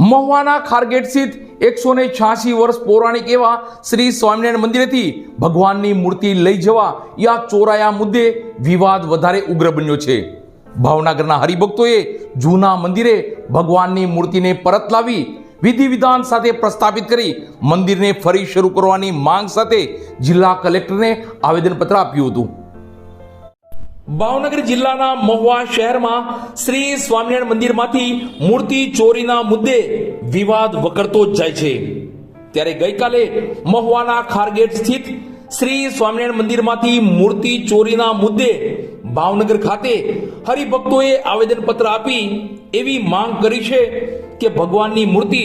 મહુવાના ખારગેટ સ્થિત એકસો ને છ્યાસી વર્ષ પૌરાણિક એવા શ્રી સ્વામિનારાયણ મંદિરેથી ભગવાનની મૂર્તિ લઈ જવા યા ચોરાયા મુદ્દે વિવાદ વધારે ઉગ્ર બન્યો છે. ભાવનગરના હરિભક્તોએ જૂના મંદિરે ભગવાનની મૂર્તિને પરત લાવી વિધિ વિધાન સાથે પ્રસ્થાપિત કરી મંદિરને ફરી શરૂ કરવાની માંગ સાથે જિલ્લા કલેક્ટરને આવેદનપત્ર આપ્યું હતું. ભાવનગર જિલ્લાના મહુવા શહેરમાં શ્રી સ્વામિનારાયણ મંદિરમાંથી મૂર્તિ ચોરીના મુદ્દે વિવાદ વકરતો જાય છે. ત્યારે ગઈકાલે મહુવાના ખારગેટ સ્થિત શ્રી સ્વામિનારાયણ મંદિરમાંથી મૂર્તિ ચોરીના મુદ્દે ભાવનગર ખાતે હરિભક્તોએ આવેદનપત્ર આપી એવી માંગ કરી છે કે ભગવાનની મૂર્તિ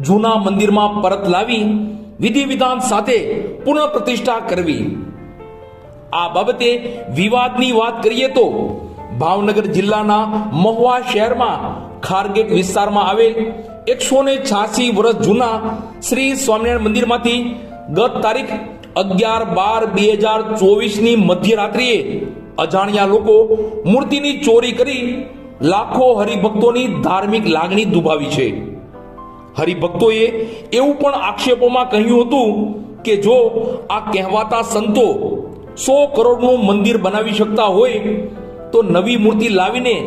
જૂના મંદિરમાં પરત લાવી વિધિ વિધાન સાથે પુનઃ પ્રતિષ્ઠા કરવી. આ બાબતે વિવાદની વાત કરીએ તો ભાવનગર જિલ્લાના મહુવા શહેરમાં ખારગેટ વિસ્તારમાં આવેલ એકસો ને છ્યાસી વર્ષ જૂના શ્રી સ્વામિનારાયણ મંદિરમાંથી ગત તારીખ અગિયાર બાર બે હજાર ચોવીસની મધ્યરાત્રિએ અજાણ્યા લોકો મૂર્તિની ચોરી કરી લાખો હરિભક્તોની ધાર્મિક લાગણી દુભાવી છે. હરિભક્તોએ એવું પણ આક્ષેપોમાં કહ્યું હતું કે જો આ કહેવાતા સંતો સો કરોડનું મંદિર બનાવી શકતા હોય તો નવી મૂર્તિ લાવીને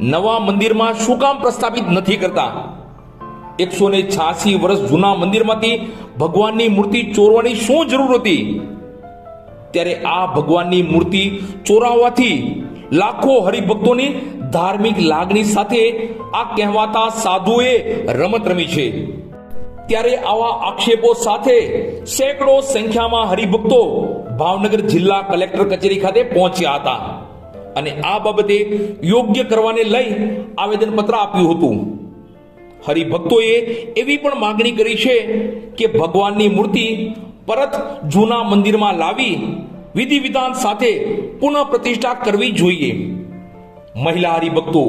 નવા મંદિરમાં શું કામ પ્રસ્થાપિત નથી કરતા? એકસો ને છ્યાસી વર્ષ જૂના મંદિરમાંથી ભગવાનની મૂર્તિ ચોરવાની શું જરૂર હતી? ત્યારે આ ભગવાનની મૂર્તિ ચોરાવવાથી લાખો હરિભક્તોની ધાર્મિક લાગણી સાથે આ કહેવાતા સાધુએ રમત રમી છે. ત્યારે આવા આક્ષેપો સાથે સેંકડો સંખ્યામાં હરિભક્તો ભાવનગર જિલ્લા કલેક્ટર કચેરી ખાતે પહોંચ્યા હતા. અને આ બાબતે યોગ્ય કરવાને લઈ આવેદનપત્ર આપ્યું હતું. હરિભક્તોએ એવી પણ માગણી કરી છે કે ભગવાનની મૂર્તિ પરત જૂના મંદિરમાં લાવી વિધિ વિધાન સાથે પુનઃ પ્રતિષ્ઠા કરવી જોઈએ. મહિલા હરિભક્તો,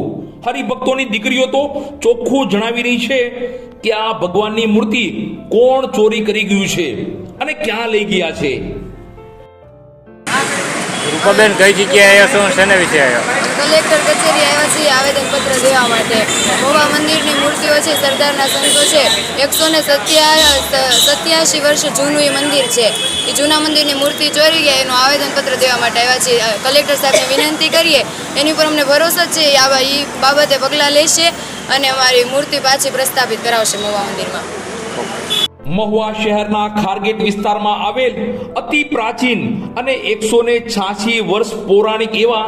હરિભક્તોની દીકરીઓ તો ચોખ્ખું જણાવી રહી છે કે આ ભગવાનની મૂર્તિ કોણ ચોરી કરી ગયું છે અને ક્યાં લઈ ગયા છે. રૂપાબેન કઈ જગ્યાએ આવ્યા છો? શેના વિશે આવ્યા? કલેક્ટર કચેરી આવ્યા છીએ, આવેદનપત્ર દેવા માટે. મોવા મંદિરની મૂર્તિઓ છે, સરદારના સંતો છે. એકસો ને સત્યાસી વર્ષ જૂનું એ મંદિર છે. એ જૂના મંદિરની મૂર્તિ ચોરી ગયા, એનું આવેદનપત્ર દેવા માટે આવ્યા છીએ. કલેક્ટર સાહેબને વિનંતી કરીએ, એની પર અમને ભરોસો છે આવા એ બાબતે પગલાં લેશે અને અમારી મૂર્તિ પાછી પ્રસ્થાપિત કરાવશે મોવા મંદિરમાં. મહુવા શહેરના ખારગેટ વિસ્તારમાં આવેલ અતિ પ્રાચીન અને એકસો ને છ્યાસી વર્ષ પૌરાણિક એવા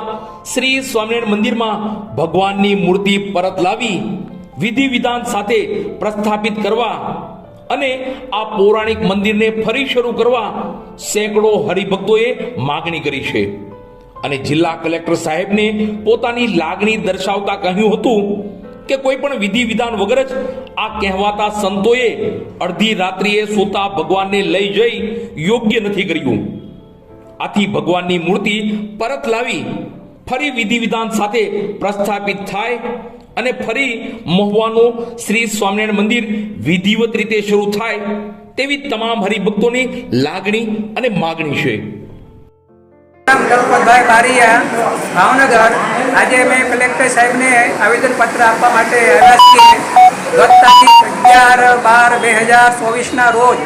શ્રી સ્વામિનારાયણ મંદિરમાં ભગવાનની મૂર્તિ પરત લાવી વિધિ વિધાન સાથે પ્રસ્થાપિત કરવા અને આ પૌરાણિક મંદિરને ફરી શરૂ કરવા સેંકડો હરિભક્તોએ માગણી કરી છે. અને જિલ્લા કલેક્ટર સાહેબને પોતાની લાગણી દર્શાવતા કહ્યું હતું કે કોઈ પણ વિધિ વિધાન વગર જ આ કહેવાતા સંતોએ અડધી રાત્રિએ સોતા ભગવાનને લઈ જઈ યોગ્ય નથી કર્યું. આથી ભગવાનની મૂર્તિ પરત લાવી ફરી વિધિ વિધાન સાથે પ્રસ્થાપિત થાય અને ફરી મહુવાનું શ્રી સ્વામિનારાયણ મંદિર વિધિવત રીતે શરૂ થાય તેવી તમામ હરિભક્તોની લાગણી અને માગણી છે. નામ બારીયા ભાવનગર. આજે મેં કલેક્ટર સાહેબને આવેદનપત્ર આપવા માટે આવ્યા છીએ. ગત તારીખ અગિયાર બાર બે હજાર ચોવીસના રોજ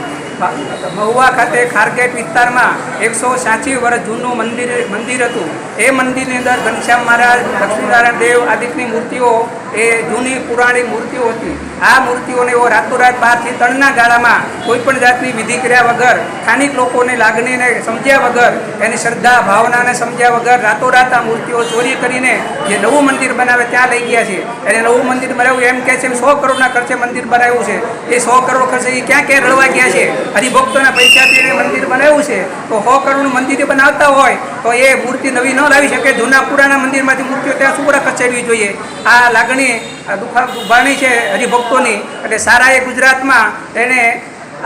મહુવા ખાતે ખારગેટ વિસ્તારમાં એકસો સાચી વર્ષ જૂનું મંદિર મંદિર હતું. એ મંદિરની અંદર ઘનશ્યામ મહારાજ, લક્ષ્મીનારાયણ દેવ આદિકની મૂર્તિઓ એ જૂની પુરાણી મૂર્તિઓ હતી. આ મૂર્તિઓને એવો રાતોરાત બારથી ત્રણના ગાળામાં કોઈ પણ જાતની વિધિ કર્યા વગર, સ્થાનિક લોકોની લાગણીને સમજ્યા વગર, એની શ્રદ્ધા, ભાવનાને સમજ્યા વગર રાતોરાત આ મૂર્તિઓ ચોરી કરીને જે નવું મંદિર બનાવે ત્યાં લઈ ગયા છે. એને નવું મંદિર બનાવ્યું એમ કહે છે સો કરોડના ખર્ચે મંદિર બનાવ્યું છે. એ સો કરોડ ખર્ચે એ ક્યાં ક્યાં રળવા ગયા છે? હરિભક્તોના પૈસાથી એને મંદિર બનાવ્યું છે. તો સો કરોડનું મંદિર બનાવતા હોય તો એ મૂર્તિ નવી ન લાવી શકે. જૂના પુરાણા મંદિરમાંથી મૂર્તિઓ ત્યાં શું ખર્ચાવી જોઈએ. આ લાગણી દુખા, દુભાણી છે હરિભક્તોની. એટલે સારાએ ગુજરાતમાં એને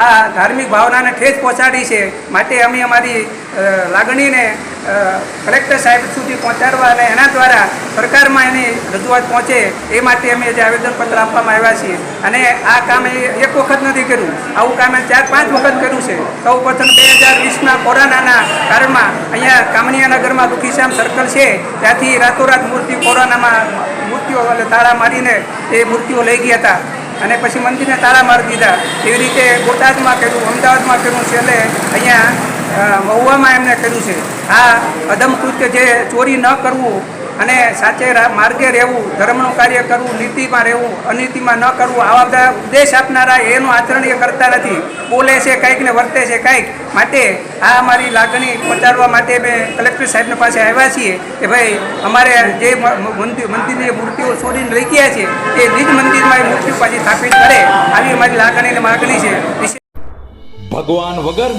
આ ધાર્મિક ભાવનાને ઠેસ પહોંચાડી છે. માટે અમે અમારી લાગણીને કલેક્ટર સાહેબ સુધી પહોંચાડવા અને એના દ્વારા સરકારમાં એની રજૂઆત પહોંચે એ માટે અમે જે આવેદનપત્ર આપવામાં આવ્યા છીએ. અને આ કામ એક વખત નથી કર્યું. આવું કામ ચાર પાંચ વખત કર્યું છે. સૌ પ્રથમ બે હજાર વીસના કોરોનાના કાળમાં અહીંયા કામનિયાનગરમાં દુખીશ્યામ સર્કલ છે. ત્યાંથી રાતોરાત મૂર્તિ કોરોનામાં મૂર્તિઓ એટલે તાળા મારીને એ મૂર્તિઓ લઈ ગયા હતા. અને પછી મંદિરને તાળા મારી દીધા. એવી રીતે બોટાદમાં કર્યું, અમદાવાદમાં કર્યું છેલ્લે અહીંયા મહુવામાં એમને કર્યું છે. આ અદમ કૃત્ય જે ચોરી ન કરવું અને સાચે માર્ગે રહેવું, ધર્મનું કાર્ય કરવું, નીતિમાં રહેવું, અનીતિમાં ન કરવું, આવા બધા ઉદ્દેશ આપનારા એનું આચરણ એ કરતા નથી. બોલે છે કંઈક ને વર્તે છે કંઈક. માટે આ અમારી લાગણી પહોંચાડવા માટે મેં કલેક્ટર સાહેબને પાસે આવ્યા છીએ કે ભાઈ, અમારે જે મંદિર, મંદિરની મૂર્તિઓ છોડીને લઈ ગયા છે, એ નિજ મંદિરમાં એ મૂર્તિ પાછી સ્થાપિત કરે. આવી અમારી લાગણી અને માગણી છે. ભગવાન વગર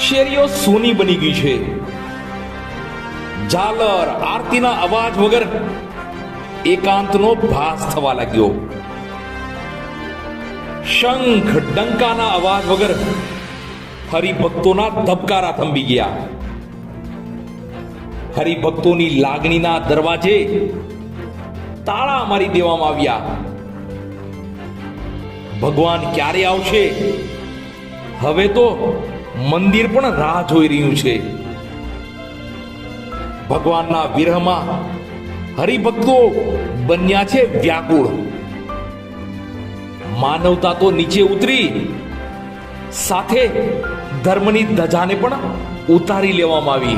શેરીઓ સોની બની ગઈ છે. ઝાલર, આરતીના અવાજ વગર એકાંતનો ભાસ થવા લાગ્યો. શંખ, ડંકાના અવાજ વગર હરિભક્તોના ધબકારા થંભી ગયા. હરિભક્તોની લાગણીના દરવાજે તાળા મારી દેવામાં આવ્યા. ભગવાન ક્યારે આવશે? હવે તો મંદિર પણ રાહ જોઈ રહ્યું છે. ભગવાનના વિરહમાં હરિભક્તો બન્યા છે વ્યાકુળ. માનવતા તો નીચે ઉતરી, સાથે ધર્મની ધજાને પણ ઉતારી લેવામાં આવી.